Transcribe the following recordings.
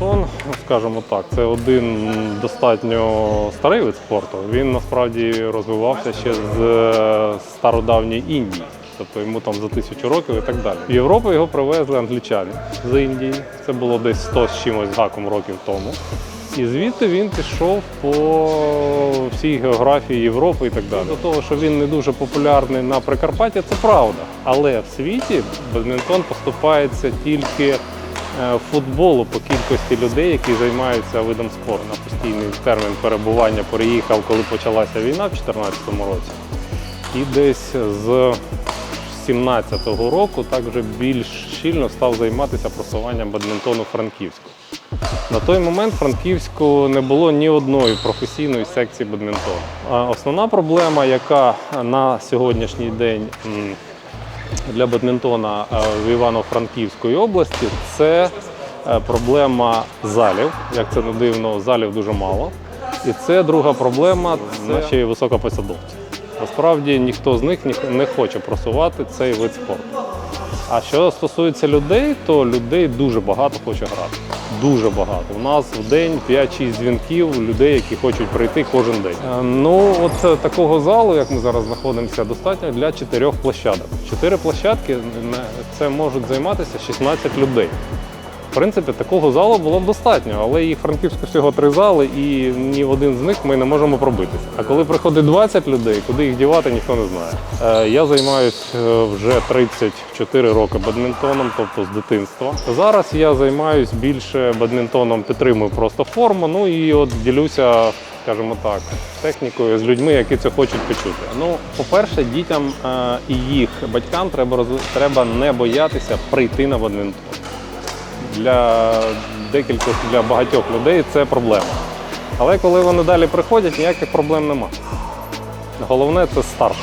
Бадмінтон, скажімо так, це один достатньо старий вид спорту. Він насправді розвивався ще з е, стародавньої Індії. Тобто йому там за тисячу років і так далі. В Європу його привезли англічани з Індії. Це було десь 100 з чимось гаком років тому. І звідти він пішов по всій географії Європи і так далі. До того, що він не дуже популярний на Прикарпатті, це правда. Але в світі бадмінтон поступається тільки футболу по кількості людей, які займаються видом спорту. На постійний термін перебування переїхав, коли почалася війна в 2014 році. І десь з 17-го року так вже більш щільно став займатися просуванням бадмінтону Франківську. На той момент в Франківську не було ні одної професійної секції бадмінтону. Основна проблема, яка на сьогоднішній день для бадмінтона е, в Івано-Франківської області, це е, проблема залів. Як це не дивно, залів дуже мало. І це друга проблема це ще й високопосадовці. Насправді ніхто з них не хоче просувати цей вид спорту. А що стосується людей, то людей дуже багато хоче грати. Дуже багато. У нас в день 5-6 дзвінків людей, які хочуть прийти кожен день. Е, Ну, от е, такого залу, як ми зараз знаходимося, достатньо для чотирьох площадок. Чотири площадки це можуть займатися 16 людей. Принципі, такого залу було б достатньо, але їх франківську всього три зали, і ні в один з них ми не можемо пробитися. А коли приходить 20 людей, куди їх дівати, ніхто не знає. Е, Я займаюся вже 34 роки бадмінтоном, тобто з дитинства. Зараз я займаюся більше бадмінтоном, підтримую просто форму. Ну і от ділюся, скажімо так, технікою з людьми, які це хочуть почути. Ну, по-перше, дітям е, і їх батькам треба треба не боятися прийти на бадмінтон для декількох для багатьох людей це проблема. Але коли вони далі приходять, ніяких проблем нема. Головне це старт.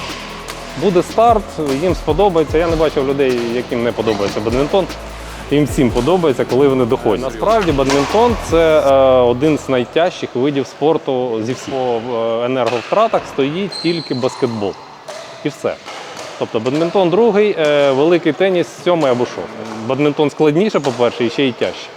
Буде старт, їм сподобається. Я не бачив людей, яким не подобається бадмінтон. Їм всім подобається, коли вони доходять. Насправді бадмінтон це е, один з найтяжчих видів спорту зі всіх. По е, енерговтратах стоїть тільки баскетбол. І все. Тобто бадмінтон другий, е, великий теніс сьомий або шостий. Бадмінтон складніше, по-перше, і ще й тяжче.